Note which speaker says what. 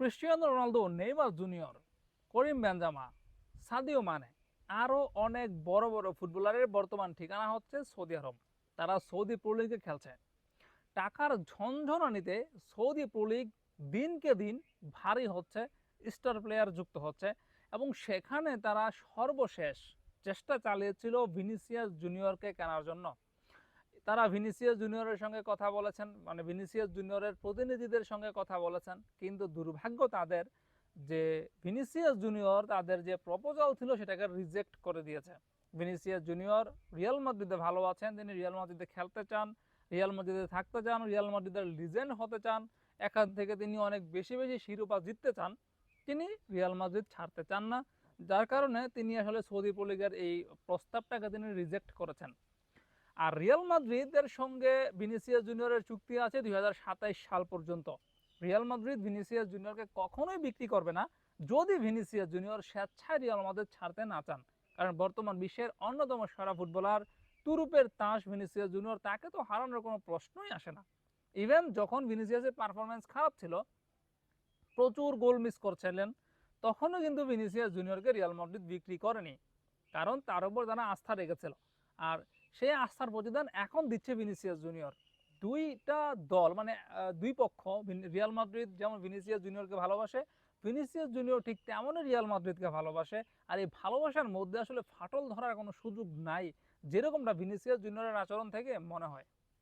Speaker 1: Cristiano Ronaldo, Neymar junior, Karim Benzema Sadio Mane আরও অনেক বড় বড় ফুটবলারের বর্তমান ঠিকানা হচ্ছে সৌদি আরব। তারা সৌদি প্রো লিগে খেলছে। টাকার ঝনঝনানিতে সৌদি প্রো লিগ দিনকে দিন ভারী হচ্ছে, স্টার প্লেয়ার যুক্ত হচ্ছে এবং সেখানে তারা সর্বশেষ চেষ্টা চালিয়েছিল ভিনিসিয়াস জুনিয়রকে কেনার জন্য। তারা ভিনিসিয়াস জুনিয়রের সঙ্গে কথা বলেছেন মানে ভিনিসিয়াস জুনিয়রের প্রতিনিধিদের সঙ্গে কথা বলেছেন, কিন্তু দুর্ভাগ্য তাদের যে ভিনিসিয়াস জুনিয়র তাদের যে প্রপোজাল ছিল সেটাকে রিজেক্ট করে দিয়েছে। ভিনিসিয়াস জুনিয়র রিয়াল মাদ্রিদে ভালো আছেন, তিনি রিয়াল মাদ্রিদে খেলতে চান, রিয়াল মাদ্রিদে থাকতে চান, রিয়াল মাদ্রিদের লিজেন্ড হতে চান, এখান থেকে তিনি অনেক বেশি বেশি শিরোপা জিততে চান, তিনি রিয়াল মাদ্রিদ ছাড়তে চান না। যার কারণে তিনি আসলে সৌদি প্রো লিগের এই প্রস্তাবটাকে তিনি রিজেক্ট করেছেন। আর রিয়াল মাদ্রিদের সঙ্গে ভিনিসিয়াস জুনিয়রের চুক্তি আছে দুই সাল পর্যন্ত। রিয়াল মাদ্রিদ ভিনিসিয়াস জুনিয়রকে কখনোই বিক্রি করবে না, যদি ভিনিসিয়াস জুনিয়র স্বেচ্ছায় রিয়াল মাদ্রিদ ছাড়তে না চান। কারণ বর্তমান বিশ্বের অন্যতম সেরা ফুটবলার তুরুপের তাস ভিনিসিয়াস জুনিয়র তাকে তো হারানোর কোনো প্রশ্নই আসে না। ইভেন যখন ভিনিসিয়াসের পারফরমেন্স খারাপ ছিল, প্রচুর গোল মিস করছিলেন, তখনও কিন্তু ভিনিসিয়াস জুনিয়রকে রিয়াল মাদ্রিদ বিক্রি করেনি। কারণ তার উপর তারা আস্থা রেখেছিল। আর সেই আস্থার প্রতিদান এখন দিচ্ছে ভিনিসিয়াস জুনিয়র। দুইটা দল মানে দুই পক্ষ রিয়াল মাদ্রিদ যেমন ভিনিসিয়াস জুনিয়রকে ভালোবাসে, ভিনিসিয়াস জুনিয়র ঠিক তেমনই রিয়াল মাদ্রিদকে ভালোবাসে। আর এই ভালোবাসার মধ্যে আসলে ফাটল ধরার কোনো সুযোগ নাই, যেরকমটা ভিনিসিয়াস জুনিয়রের আচরণ থেকে মনে হয়।